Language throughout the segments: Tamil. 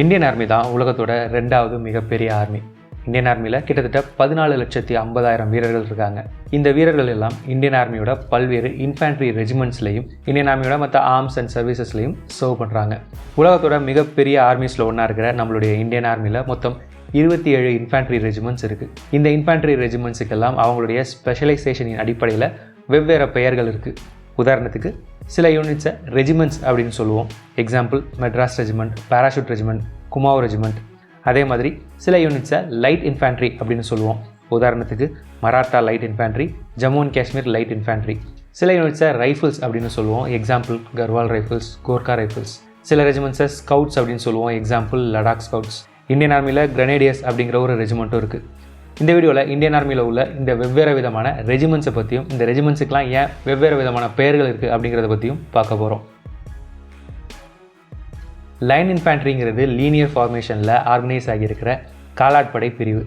இந்தியன் ஆர்மி தான் உலகத்தோட ரெண்டாவது மிகப்பெரிய ஆர்மி. இந்தியன் ஆர்மியில் கிட்டத்தட்ட பதினாலு லட்சத்தி ஐம்பதாயிரம் வீரர்கள் இருக்காங்க. இந்த வீரர்கள் எல்லாம் இந்தியன் ஆர்மியோட பல்வேறு இன்ஃபேண்ட்ரி ரெஜிமெண்ட்ஸ்லையும் இந்தியன் ஆர்மியோட மற்ற ஆர்ம்ஸ் அண்ட் சர்வீசஸ்லையும் சர்வ் பண்ணுறாங்க உலகத்தோட மிகப்பெரிய ஆர்மிஸில் ஒன்றா இருக்கிற நம்மளுடைய இந்தியன் ஆர்மியில் மொத்தம் இருபத்தி ஏழு இன்ஃபேண்ட்ரி ரெஜிமெண்ட்ஸ் இருக்குது இந்த இன்ஃபேண்ட்ரி ரெஜிமெண்ட்ஸுக்கெல்லாம் அவங்களுடைய ஸ்பெஷலைசேஷனின் அடிப்படையில் வெவ்வேறு பெயர்கள் இருக்குது உதாரணத்துக்கு சில யூனிட்ஸை ரெஜிமெண்ட்ஸ் அப்படின்னு சொல்லுவோம். Example Madras regiment parachute regiment Kumaon regiment. அதே மாதிரி சில யூனிட்ஸை லைட் இன்ஃபேண்ட்ரி அப்படின்னு சொல்லுவோம். உதாரணத்துக்கு Maratha light infantry Jammu and Kashmir light infantry சில யூனிட்ஸை ரைஃபிள்ஸ் அப்படின்னு சொல்லுவோம். Example Garhwal rifles Gorkha rifles சில ரெஜிமெண்ட்ஸை ஸ்கவுட்ஸ் அப்படின்னு சொல்லுவோம். எக்ஸாம்பிள் லடாக் ஸ்கவுட்ஸ் இந்தியன் ஆர்மியில் கிரனேடியஸ் அப்படிங்கிற ஒரு ரெஜிமெண்ட்டும் இருக்குது இந்த வீடியோவில் இந்தியன் ஆர்மியில் உள்ள இந்த வெவ்வேறு விதமான ரெஜிமெண்ட்ஸை பற்றியும் இந்த ரெஜிமெண்ட்ஸுக்கெலாம் ஏன் வெவ்வேறு விதமான பெயர்கள் இருக்குது அப்படிங்கிறத பற்றியும் பார்க்க போகிறோம் லைன் இன்ஃபேண்ட்ரிங்கிறது லீனியர் ஃபார்மேஷனில் ஆர்கனைஸ் ஆகியிருக்கிற காலாட்படை பிரிவு.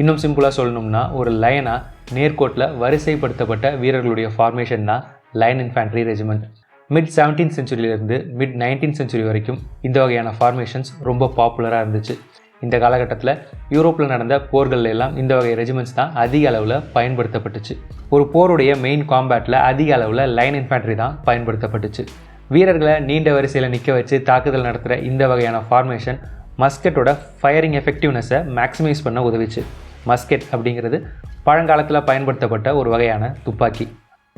இன்னும் சிம்பிளாக சொல்லணும்னா ஒரு லைனாக நேர்கோட்டில் வரிசைப்படுத்தப்பட்ட வீரர்களுடைய ஃபார்மேஷன் தான் line infantry regiment mid seventeen செஞ்சுரியிலேருந்து mid nineteen century வரைக்கும் இந்த வகையான ஃபார்மேஷன்ஸ் ரொம்ப பாப்புலராக இருந்துச்சு. இந்த காலகட்டத்தில் யூரோப்பில் நடந்த போர்கள் எல்லாம் இந்த வகை ரெஜிமெண்ட்ஸ் தான் அதிக அளவில் பயன்படுத்தப்பட்டுச்சு. ஒரு போருடைய மெயின் காம்பேட்டில் அதிக அளவில் லைன் இன்ஃபேண்ட்ரி தான் பயன்படுத்தப்பட்டுச்சு. வீரர்களை நீண்ட வரிசையில் நிற்க வச்சு தாக்குதல் நடத்துகிற இந்த வகையான ஃபார்மேஷன் மஸ்கெட்டோட ஃபயரிங் எஃபெக்டிவ்னஸை மேக்ஸிமைஸ் பண்ண உதவிச்சு. மஸ்கெட் அப்படிங்கிறது பழங்காலத்தில் பயன்படுத்தப்பட்ட ஒரு வகையான துப்பாக்கி.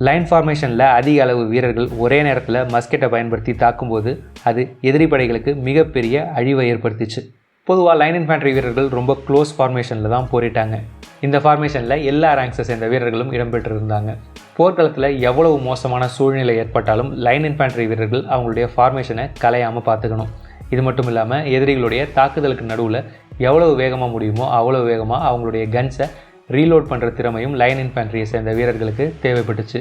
லைன் ஃபார்மேஷனில் அதிக அளவு வீரர்கள் ஒரே நேரத்தில் மஸ்கெட்டை பயன்படுத்தி தாக்கும்போது அது எதிரி படைகளுக்கு மிகப்பெரிய அழிவை ஏற்படுத்திச்சு. பொதுவாக லைன் இன்ஃபேண்ட்ரி வீரர்கள் ரொம்ப க்ளோஸ் ஃபார்மேஷனில் தான் போரிட்டாங்க. இந்த ஃபார்மேஷனில் எல்லா ரேங்க்ஸை சேர்ந்த வீரர்களும் இடம்பெற்றிருந்தாங்க. போர்க்களத்தில் எவ்வளவு மோசமான சூழ்நிலை ஏற்பட்டாலும் லைன் இன்ஃபேண்ட்ரி வீரர்கள் அவங்களுடைய ஃபார்மேஷனை கலையாமல் பார்த்துக்கணும். இது மட்டும் இல்லாமல் எதிரிகளுடைய தாக்குதலுக்கு நடுவில் எவ்வளவு வேகமாக முடியுமோ அவ்வளோ வேகமாக அவங்களுடைய கன்ஸை ரீலோட் பண்ணுற திறமையும் லைன் இன்ஃபேண்ட்ரியை சேர்ந்த வீரர்களுக்கு தேவைப்பட்டுச்சு.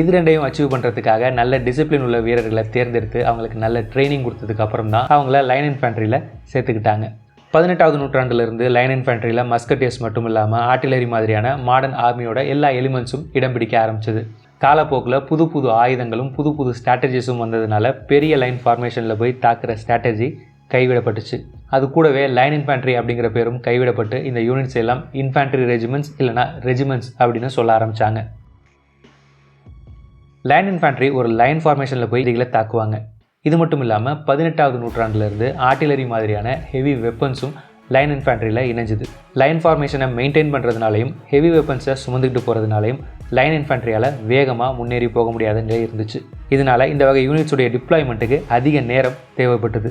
இது ரெண்டையும் அச்சீவ் பண்ணுறதுக்காக நல்ல டிசிப்ளின் உள்ள வீரர்களை தேர்ந்தெடுத்து அவங்களுக்கு நல்ல ட்ரைனிங் கொடுத்ததுக்கு அப்புறம் தான் அவங்கள லைன் இன்ஃபேண்ட்ரியில் சேர்த்துக்கிட்டாங்க. பதினெட்டாவது நூற்றாண்டிலிருந்து லைன் இன்ஃபென்ட்ரியில் மஸ்கட்டியர்ஸ் மட்டும் இல்லாமல் ஆர்டிலரி மாதிரியான மாடர்ன் ஆர்மியோட எல்லா எலிமெண்ட்ஸும் இடம் பிடிக்க ஆரம்பிச்சது. காலப்போக்கில் புது புது ஆயுதங்களும் புது புது ஸ்ட்ராட்டஜிஸும் வந்ததுனால பெரிய லைன் ஃபார்மேஷனில் போய் தாக்குற ஸ்ட்ராட்டஜி கைவிடப்பட்டுச்சு. அது கூடவே லைன் இன்ஃபேண்ட்ரி அப்படிங்கிற பேரும் கைவிடப்பட்டு இந்த யூனிட்ஸ் எல்லாம் இன்ஃபேண்ட்ரி ரெஜிமெண்ட்ஸ் இல்லைனா ரெஜிமெண்ட்ஸ் அப்படின்னு சொல்ல ஆரம்பித்தாங்க லைன் இன்ஃபேண்ட்ரி ஒரு லைன் ஃபார்மேஷனில் போய் இதுகளை தாக்குவாங்க. இது மட்டும் இல்லாமல் பதினெட்டாவது நூற்றாண்டுலேருந்து ஆர்டிலரி மாதிரியான ஹெவி வெப்பன்ஸும் லைன் இன்ஃபேண்ட்ரியில் இணைஞ்சுது. லைன் ஃபார்மேஷனை மெயின்டைன் பண்ணுறதுனாலையும் ஹெவி வெப்பன்ஸை சுமந்துக்கிட்டு போகிறதுனாலையும் லைன் இன்ஃபேண்ட்ரியால் வேகமாக முன்னேறி போக முடியாத நிலை இருந்துச்சு. இதனால் இந்த வகை யூனிட்ஸுடைய டிப்ளாய்மெண்ட்டுக்கு அதிக நேரம் தேவைப்பட்டது.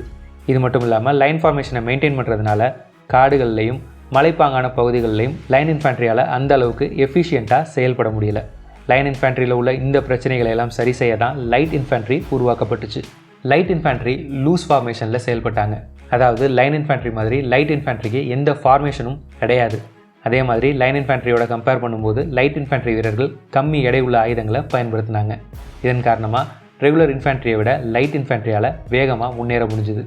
இது மட்டும் இல்லாமல் லைன் ஃபார்மேஷனை மெயின்டைன் பண்ணுறதுனால காடுகள்லையும் மலைப்பாங்கான பகுதிகளிலையும் லைன் இன்ஃபேண்ட்ரியால் அந்த அளவுக்கு எஃபிஷியண்ட்டாக செயல்பட முடியல. லைன் இன்ஃபேண்ட்ரியில் உள்ள இந்த பிரச்சனைகளை எல்லாம் சரி செய்ய தான் லைட் இன்ஃபேண்ட்ரி உருவாக்கப்பட்டுச்சு. லைட் இன்ஃபேண்ட்ரி லூஸ் ஃபார்மேஷனில் செயல்பட்டாங்க. அதாவது லைன் இன்ஃபேண்ட்ரி மாதிரி லைட் இன்ஃபேண்ட்ரிக்கு எந்த ஃபார்மேஷனும் கிடையாது. அதே மாதிரி லைன் இன்ஃபேண்ட்ரியோட கம்பேர் பண்ணும்போது லைட் இன்ஃபேண்ட்ரி வீரர்கள் கம்மி எடை உள்ள ஆயுதங்களை பயன்படுத்தினாங்க. இதன் காரணமாக ரெகுலர் இன்ஃபேண்ட்ரியை விட லைட் இன்ஃபேண்ட்ரியால் வேகமாக முன்னேற முடிஞ்சுது.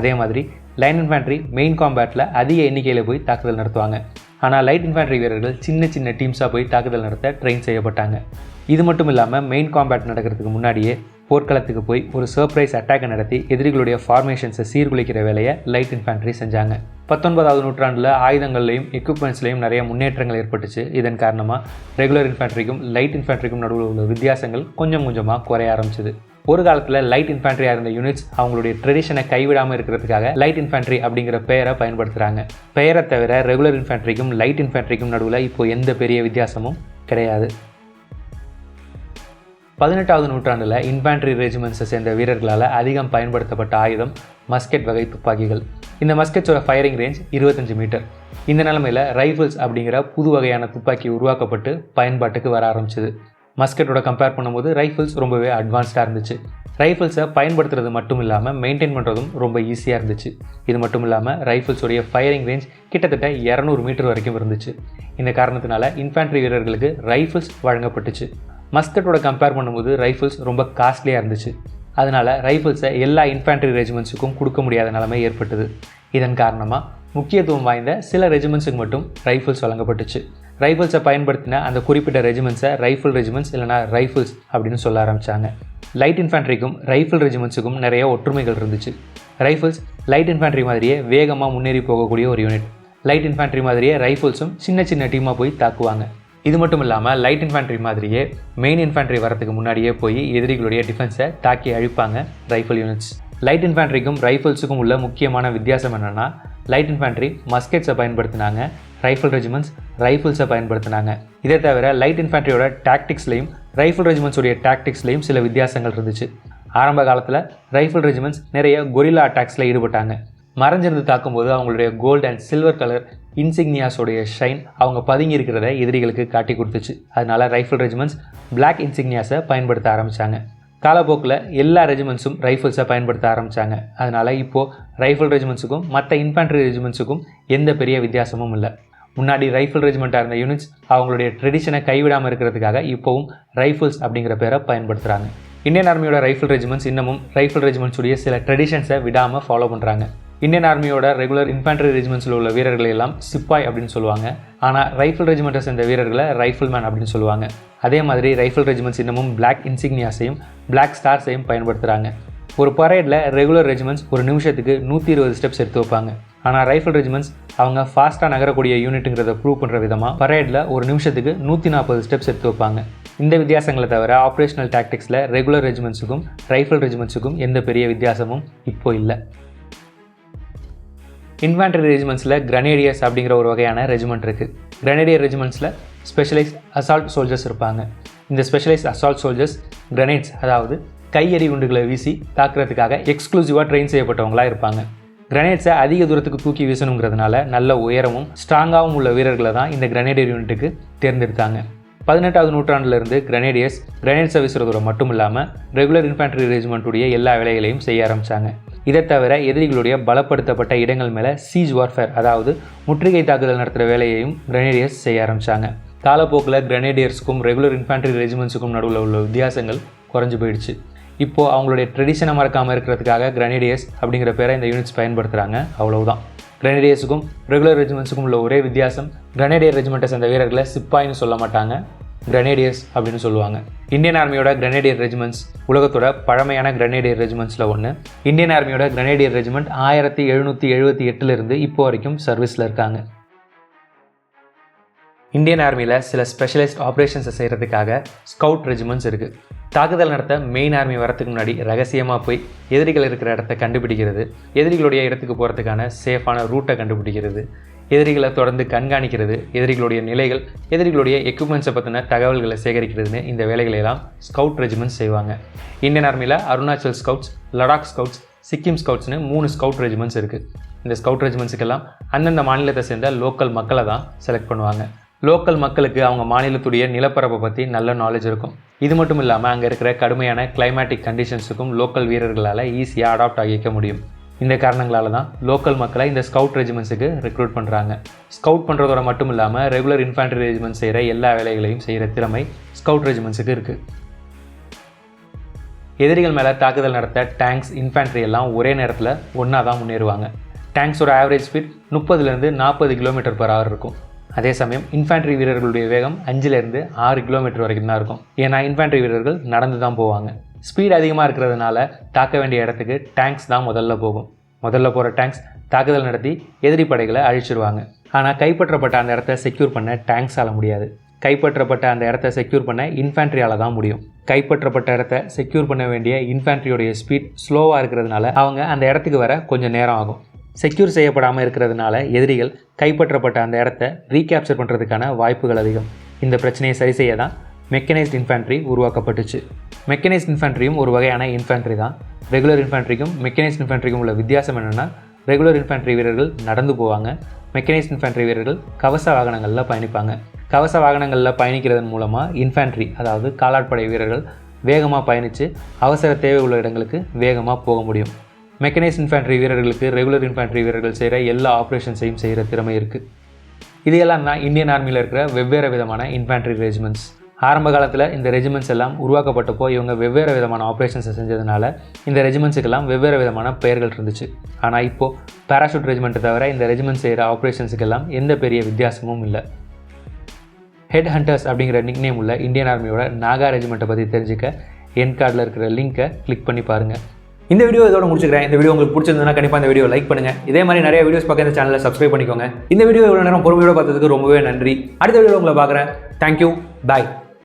அதே மாதிரி லைன் இன்ஃபேண்ட்ரி மெயின் காம்பேட்டில் அதிக எண்ணிக்கையில் போய் தாக்குதல் நடத்துவாங்க. ஆனால் லைட் இன்ஃபேண்ட்ரி வீரர்கள் சின்ன சின்ன டீம்ஸாக போய் தாக்குதல் நடத்த ட்ரெயின் செய்யப்பட்டாங்க. இது மட்டும் இல்லாமல் மெயின் காம்பேட் நடக்கிறதுக்கு முன்னாடியே போர்க்களத்துக்கு போய் ஒரு சர்ப்ரைஸ் அட்டாக்கை நடத்தி எதிரிகளுடைய ஃபார்மேஷன்ஸை சீர்குலைக்கிற வேலையை லைட் இன்ஃபேண்ட்ரி செஞ்சாங்க. பத்தொன்பதாவது நூற்றாண்டில் ஆயுதங்கள்லையும் எக்யூப்மெண்ட்ஸ்லையும் நிறைய முன்னேற்றங்கள் ஏற்பட்டுச்சு. இதன் காரணமாக ரெகுலர் இன்ஃபேண்ட்ரிக்கும் லைட் இன்ஃபேண்ட்ரிக்கும் நடுவில் உள்ள வித்தியாசங்கள் கொஞ்சம் கொஞ்சமாக குறைய ஆரம்பிச்சது. ஒரு காலத்தில் லைட் இன்ஃபேண்ட்ரியாக இருந்த யூனிட்ஸ் அவங்களுடைய ட்ரெடிஷனை கைவிடாமல் இருக்கிறதுக்காக லைட் இன்ஃபேண்ட்ரி அப்படிங்கிற பெயரை பயன்படுத்துகிறாங்க பெயரை தவிர ரெகுலர் இன்ஃபேண்ட்ரிக்கும் லைட் இன்ஃபேண்ட்ரிக்கும் நடுவில் இப்போ எந்த பெரிய வித்தியாசமும் கிடையாது. பதினெட்டாவது நூற்றாண்டில் இன்ஃபேண்ட்ரி ரெஜிமெண்ட்ஸை சேர்ந்த வீரர்களால் அதிகம் பயன்படுத்தப்பட்ட ஆயுதம் மஸ்கெட் வகை துப்பாக்கிகள். இந்த மஸ்கெட்ஸோட ஃபயரிங் ரேஞ்ச் இருபத்தஞ்சு மீட்டர். இந்த நிலமையில் ரைஃபிள்ஸ் அப்படிங்கிற புது வகையான துப்பாக்கி உருவாக்கப்பட்டு பயன்பாட்டுக்கு வர ஆரம்பிச்சது. மஸ்கெட்டோட கம்பேர் பண்ணும்போது ரைஃபிள்ஸ் ரொம்பவே அட்வான்ஸ்டாக இருந்துச்சு. ரைஃபிள்ஸை பயன்படுத்துறது மட்டும் இல்லாமல் மெயின்டைன் பண்ணுறதும் ரொம்ப ஈஸியாக இருந்துச்சு. இது மட்டும் இல்லாமல் ரைஃபிள்ஸோடைய ஃபயரிங் ரேஞ்ச் கிட்டத்தட்ட இரநூறு மீட்டர் வரைக்கும் இருந்துச்சு. இந்த காரணத்தினால இன்ஃபேண்ட்ரி வீரர்களுக்கு ரைஃபிள்ஸ் வழங்கப்பட்டுச்சு. மஸ்கட்டோட கம்பேர் பண்ணும்போது ரைஃபிள்ஸ் ரொம்ப காஸ்ட்லியாக இருந்துச்சு. அதனால் ரைஃபிள்ஸை எல்லா இன்ஃபேண்ட்ரி ரெஜிமெண்ட்ஸுக்கும் கொடுக்க முடியாத நிலைமை ஏற்பட்டது. இதன் காரணமாக முக்கியத்துவம் வாய்ந்த சில ரெஜிமெண்ட்ஸுக்கு மட்டும் ரைஃபிள்ஸ் வழங்கப்பட்டுச்சு. ரைஃபிள்ஸை பயன்படுத்தின அந்த குறிப்பிட்ட ரெஜிமெண்ட்ஸை ரைஃபிள் ரெஜிமெண்ட்ஸ் இல்லைனா ரைஃபிள்ஸ் அப்படின்னு சொல்ல ஆரம்பித்தாங்க லைட் இன்ஃபேண்ட்ரிக்கும் ரைஃபிள் ரெஜிமெண்ட்ஸுக்கும் நிறைய ஒற்றுமைகள் இருந்துச்சு. ரைஃபிள்ஸ் லைட் இன்ஃபேண்ட்ரி மாதிரியே வேகமாக முன்னேறி போகக்கூடிய ஒரு யூனிட் லைட் இன்ஃபேண்ட்ரி மாதிரியே ரைஃபிள்ஸும் சின்ன சின்ன டீமாக போய் தாக்குவாங்க. இது மட்டும் இல்லாமல் லைட் இன்ஃபேண்ட்ரி மாதிரியே மெயின் இன்ஃபேண்ட்ரி வரதுக்கு முன்னாடியே போய் எதிரிகளுடைய டிஃபென்ஸை தாக்கி அழிப்பாங்க ரைஃபிள் யூனிட்ஸ் லைட் இன்ஃபேண்ட்ரிக்கும் ரைஃபிள்ஸுக்கும் உள்ள முக்கியமான வித்தியாசம் என்னென்னா லைட் இன்ஃபேண்ட்ரி மஸ்கெட்ஸை பயன்படுத்தினாங்க ரைஃபிள் ரெஜிமெண்ட்ஸ் ரைஃபிள்ஸை பயன்படுத்தினாங்க. இதே தவிர லைட் இன்ஃபேண்ட்ரியோட டாக்டிக்ஸ்லையும் ரைஃபிள் ரெஜிமெண்ட்ஸுடைய டாக்டிக்ஸ்லையும் சில வித்தியாசங்கள் இருந்துச்சு. ஆரம்ப காலத்தில் ரைஃபிள் ரெஜிமெண்ட்ஸ் நிறைய கொரில்லா அட்டாக்ஸில் ஈடுபட்டாங்க. மறைஞ்சிருந்து தாக்கும்போது அவங்களுடைய கோல்டு அண்ட் சில்வர் கலர் இன்சிக்னியாஸோடைய ஷைன் அவங்க பதுங்கி இருக்கிறத எதிரிகளுக்கு காட்டி கொடுத்துச்சு. அதனால் ரைஃபிள் ரெஜிமெண்ட்ஸ் பிளாக் இன்சிக்னியாஸை பயன்படுத்த ஆரம்பித்தாங்க காலப்போக்கில் எல்லா ரெஜிமெண்ட்ஸும் ரைஃபிள்ஸை பயன்படுத்த ஆரம்பித்தாங்க அதனால் இப்போது ரைஃபிள் ரெஜிமெண்ட்ஸுக்கும் மற்ற இன்ஃபேண்ட்ரி ரெஜிமெண்ட்ஸுக்கும் எந்த பெரிய வித்தியாசமும் இல்லை. முன்னாடி ரைஃபிள் ரெஜிமெண்ட்டாக இருந்த யூனிட்ஸ் அவங்களுடைய ட்ரெடிஷனை கைவிடாமல் இருக்கிறதுக்காக இப்போவும் ரைஃபிள்ஸ் அப்படிங்கிற பேரை பயன்படுத்துகிறாங்க இந்தியன் ஆர்மியோட ரைஃபிள் ரெஜிமெண்ட்ஸ் இன்னமும் ரைஃபிள் ரெஜிமெண்ட்ஸுடைய சில ட்ரெடிஷன்ஸை விடாமல் ஃபாலோ பண்ணுறாங்க இந்தியன் ஆர்மியோட ரெகுலர் இன்ஃபேண்ட்ரி ரெஜிமெண்ட்ஸில் உள்ள வீரர்களை எல்லாம் சிப்பாய் அப்படின்னு சொல்லுவாங்க. ஆனால் ரைஃபிள் ரெஜிமெண்ட்டை சேர்ந்த வீரர்களை ரைஃபிள் மேன் அப்படின்னு சொல்லுவாங்க. அதே மாதிரி ரைஃபிள் ரெஜிமெண்ட்ஸ் இன்னமும் பிளாக் இன்சிக்னியாஸையும் பிளாக் ஸ்டார்ஸையும் பயன்படுத்துகிறாங்க ஒரு பரேடில் ரெகுலர் ரெஜிமெண்ட்ஸ் ஒரு நிமிஷத்துக்கு நூற்றி இருபது ஸ்டெப்ஸ் எடுத்து வைப்பாங்க. ஆனால் ரைஃபிள் ரெஜிமெண்ட்ஸ் அவங்க ஃபாஸ்ட்டாக நகரக்கூடிய யூனிட்டுங்கிறத ப்ரூவ் பண்ணுற விதமாக பரேடில் ஒரு நிமிஷத்துக்கு நூற்றி நாற்பது ஸ்டெப்ஸ் எடுத்து வைப்பாங்க. இந்த வித்தியாசங்களை தவிர ஆப்ரேஷனல் டாக்டிக்ஸில் ரெகுலர் ரெஜிமெண்ட்ஸுக்கும் ரைஃபிள் ரெஜிமெண்ட்ஸுக்கும் எந்த பெரிய வித்தியாசமும் இப்போ இல்லை. இன்ஃபேண்ட்ரி ரெஜிமெண்ட்ஸில் கிரனேடியர்ஸ் அப்படிங்கிற ஒரு வகையான ரெஜிமெண்ட் இருக்குது கிரனேடியர் ரெஜிமெண்ட்ஸில் ஸ்பெஷலைஸ் அசால்ட் சோல்ஜர்ஸ் இருப்பாங்க. இந்த ஸ்பெஷலைஸ் அசால்ட் சோல்ஜர்ஸ் கிரனேட்ஸ் அதாவது கையெறி குண்டுகளை வீசி தாக்குறதுக்காக எக்ஸ்க்ளூசிவாக ட்ரெயின் செய்யப்பட்டவங்களாக இருப்பாங்க. கிரனேட்ஸை அதிக தூரத்துக்கு தூக்கி வீசணுங்கிறதுனால நல்ல உயரமும் ஸ்ட்ராங்காகவும் உள்ள வீரர்களை தான் இந்த கிரனேடியர் யூனிட்டுக்கு தேர்ந்தெடுத்தாங்க. பதினெட்டாவது நூற்றாண்டிலிருந்து கிரனேடியர்ஸ் கிரனேட்ஸை வீசுறதோட மட்டும் இல்லாமல் ரெகுலர் இன்ஃபேண்ட்ரி ரெஜிமெண்ட்டுடைய எல்லா வேலைகளையும் செய்ய ஆரம்பித்தாங்க இதை தவிர எதிரிகளுடைய பலப்படுத்தப்பட்ட இடங்கள் மேலே சீஜ் வார்ஃபேர் அதாவது முற்றுகை தாக்குதல் நடத்துகிற வேலையையும் கிரனேடியர்ஸ் செய்ய ஆரம்பித்தாங்க காலப்போக்கில் கிரனேடியர்ஸுக்கும் ரெகுலர் இன்ஃபேண்ட்ரி ரெஜிமெண்ட்ஸுக்கும் நடுவில் உள்ள வித்தியாசங்கள் குறைஞ்சு போயிடுச்சு. இப்போது அவங்களுடைய ட்ரெடிஷனை மறக்காமல் இருக்கிறதுக்காக கிரனேடியர்ஸ் அப்படிங்கிற பேரை இந்த யூனிட்ஸ் பயன்படுத்துகிறாங்க அவ்வளவுதான். கிரனேடியர்ஸுக்கும் ரெகுலர் ரெஜிமெண்ட்ஸுக்கும் உள்ள ஒரே வித்தியாசம் கிரனேடியர் ரெஜிமெண்ட்டை சேர்ந்த வீரர்களை சிப்பாயின்னு சொல்ல மாட்டாங்க. கிரனேடியர்ஸ் அப்படின்னு சொல்லுவாங்க. இந்தியன் ஆர்மியோட கிரனேடியர் ரெஜிமெண்ட்ஸ் உலகத்தோட பழமையான கிரனேடியர் ரெஜிமெண்ட்ஸில் ஒன்று இந்தியன் ஆர்மியோட கிரனேடியர் ரெஜிமெண்ட் ஆயிரத்தி எழுநூற்றி எழுபத்தி எட்டுலேருந்து இப்போ வரைக்கும் சர்வீஸில் இருக்காங்க. இந்தியன் ஆர்மியில் சில ஸ்பெஷலைஸ்ட் ஆப்ரேஷன்ஸை செய்கிறதுக்காக ஸ்கவுட் ரெஜிமெண்ட்ஸ் இருக்குது தாக்குதல் நடத்த மெயின் ஆர்மி வரத்துக்கு முன்னாடி ரகசியமாக போய் எதிரிகள் இருக்கிற இடத்த கண்டுபிடிக்கிறது. எதிரிகளுடைய இடத்துக்கு போகிறதுக்கான சேஃபான ரூட்டை கண்டுபிடிக்கிறது. எதிரிகளை தொடர்ந்து கண்காணிக்கிறது எதிரிகளுடைய நிலைகள் எதிரிகளுடைய எக்யூப்மெண்ட்ஸை பற்றின தகவல்களை சேகரிக்கிறதுன்னு இந்த வேலைகளை எல்லாம் ஸ்கவுட் ரெஜிமெண்ட்ஸ் செய்வாங்க இந்தியன் ஆர்மியில் அருணாச்சல் ஸ்கவுட்ஸ் லடாக் ஸ்கவுட்ஸ் சிக்கிம் ஸ்கவுட்ஸ்னு மூணு ஸ்கவுட் ரெஜிமெண்ட்ஸ் இருக்குது இந்த ஸ்கவுட் ரெஜிமெண்ட்ஸுக்கெல்லாம் அந்தந்த மாநிலத்தை சேர்ந்த லோக்கல் மக்களை தான் செலக்ட் பண்ணுவாங்க. லோக்கல் மக்களுக்கு அவங்க மாநிலத்துடைய நிலப்பரப்பை பற்றி நல்ல நாலேஜ் இருக்கும். இது மட்டும் இல்லாமல் அங்கே இருக்கிற கடுமையான கிளைமேட்டிக் கண்டிஷன்ஸுக்கும் லோக்கல் வீரர்களால் ஈஸியாக அடாப்ட் ஆகிக்க முடியும். இந்த காரணங்களால தான் லோக்கல் மக்களை இந்த ஸ்கவுட் ரெஜிமெண்ட்ஸுக்கு ரெக்ரூட் பண்ணுறாங்க ஸ்கவுட் பண்ணுறதோட மட்டும் இல்லாமல் ரெகுலர் இன்ஃபேண்ட்ரி ரெஜிமெண்ட் செய்கிற எல்லா வேலைகளையும் செய்கிற திறமை ஸ்கவுட் ரெஜிமெண்ட்ஸுக்கு இருக்குது எதிரிகள் மேலே தாக்குதல் நடத்த டேங்க்ஸ் இன்ஃபேண்ட்ரி எல்லாம் ஒரே நேரத்தில் ஒன்றா தான் முன்னேறுவாங்க டேங்க்ஸோட ஆவரேஜ் ஸ்பீட் முப்பதுலேருந்து நாற்பது கிலோமீட்டர் பர் ஹவர் இருக்கும். அதே சமயம் இன்ஃபேண்ட்ரி வீரர்களுடைய வேகம் அஞ்சுலேருந்து ஆறு கிலோமீட்டர் வரைக்கும் தான் இருக்கும். ஏன்னா இன்ஃபேண்ட்ரி வீரர்கள் நடந்து தான் போவாங்க. ஸ்பீட் அதிகமாக இருக்கிறதுனால தாக்க வேண்டிய இடத்துக்கு டேங்க்ஸ் தான் முதல்ல போகும். முதல்ல போகிற டேங்க்ஸ் தாக்குதல் நடத்தி எதிரி படைகளை அழிச்சிருவாங்க. ஆனால் கைப்பற்றப்பட்ட அந்த இடத்த செக்யூர் பண்ண டேங்க்ஸால் முடியாது. கைப்பற்றப்பட்ட அந்த இடத்த செக்யூர் பண்ண இன்ஃபேண்ட்ரியால் தான் முடியும். கைப்பற்றப்பட்ட இடத்த செக்யூர் பண்ண வேண்டிய இன்ஃபேண்ட்ரியோடைய ஸ்பீட் ஸ்லோவாக இருக்கிறதுனால அவங்க அந்த இடத்துக்கு வர கொஞ்சம் நேரம் ஆகும். செக்யூர் செய்யப்படாமல் இருக்கிறதுனால எதிரிகள் கைப்பற்றப்பட்ட அந்த இடத்த ரீகேப்சர் பண்ணுறதுக்கான வாய்ப்புகள் அதிகம். இந்த பிரச்சனையை சரி செய்ய தான் மெக்கனைஸ்ட் இன்ஃபேண்ட்ரி உருவாக்கப்பட்டுச்சு. மெக்கனைஸ்ட் இன்ஃபேண்ட்ரியும் ஒரு வகையான இன்ஃபேண்ட்ரி தான். ரெகுலர் இன்ஃபேண்ட்ரிக்கும் மெக்கனைஸ்ட் இன்ஃபேண்ட்ரிக்கும் உள்ள வித்தியாசம் என்னென்னா ரெகுலர் இன்ஃபேண்ட்ரி வீரர்கள் நடந்து போவாங்க. மெக்கனைஸ்ட் இன்ஃபேண்ட்ரி வீரர்கள் கவச வாகனங்களில் பயணிப்பாங்க. கவச வாகனங்களில் பயணிக்கிறதன் மூலமாக இன்ஃபேண்ட்ரி அதாவது காலாட்படை வீரர்கள் வேகமாக பயணித்து அவசர தேவை உள்ள இடங்களுக்கு வேகமாக போக முடியும். மெக்கனைஸ் இன்ஃபேண்ட்ரி வீரர்களுக்கு ரெகுலர் இன்ஃபேண்ட்ரி வீரர்கள் செய்கிற எல்லா ஆப்ரேஷன்ஸையும் செய்கிற திறமை இருக்குது இதையெல்லாம் தான் இந்தியன் ஆர்மியில் இருக்கிற வெவ்வேறு விதமான இன்ஃபேண்ட்ரி ரெஜிமெண்ட்ஸ். ஆரம்ப காலத்தில் இந்த ரெஜிமெண்ட்ஸ் எல்லாம் உருவாக்கப்பட்டப்போ இவங்க வெவ்வேறு விதமான ஆப்ரேஷன்ஸை செஞ்சதுனால இந்த ரெஜிமெண்ட்ஸுக்கெல்லாம் வெவ்வேறு விதமான பெயர்கள் இருந்துச்சு. ஆனால் இப்போது பேராஷூட் ரெஜிமெண்ட்டை தவிர இந்த ரெஜிமெண்ட் செய்கிற ஆப்ரேஷன்ஸுக்கெல்லாம் எந்த பெரிய வித்தியாசமும் இல்லை. ஹெட் ஹண்டர்ஸ் அப்படிங்கிற நிக்நேம் உள்ள இந்தியன் ஆர்மியோட நாகா ரெஜிமெண்ட்டை பற்றி தெரிஞ்சுக்க என் கார்டில் இருக்கிற லிங்க்கை கிளிக் பண்ணி பாருங்கள் இந்த வீடியோ இதோட முடிச்சுக்கிறேன். இந்த வீடியோ உங்களுக்கு பிடிச்சிருந்ததுன்னா கண்டிப்பாக இந்த வீடியோ லைக் பண்ணுங்க. இதே மாதிரி நிறைய வீடியோஸ் பார்க்க இந்த சேனலை சப்ஸ்கிரைப் பண்ணிக்கோங்க. இந்த வீடியோ இவ்வளோ நேரம் பொறுமையோட பார்த்ததுக்கு ரொம்பவே நன்றி. அடுத்த வீடியோ உங்களை பார்க்குறேன். Thank you bye